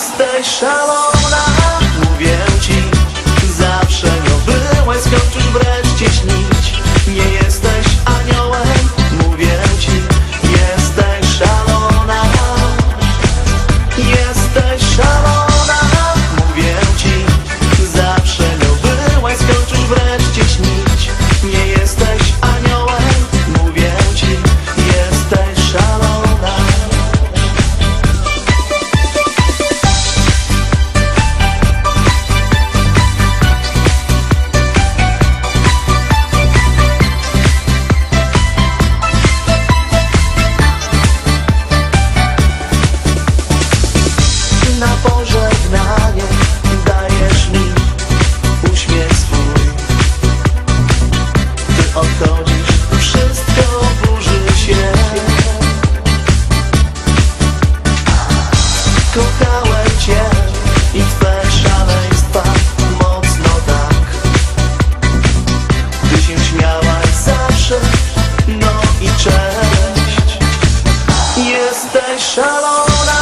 Jesteś szalona na pożegnanie dajesz mi uśmiech swój. Ty odchodzisz, wszystko burzy się. Kochałem cię i twe szaleństwa mocno tak. Ty się śmiałaś zawsze, no i cześć. Jesteś szalona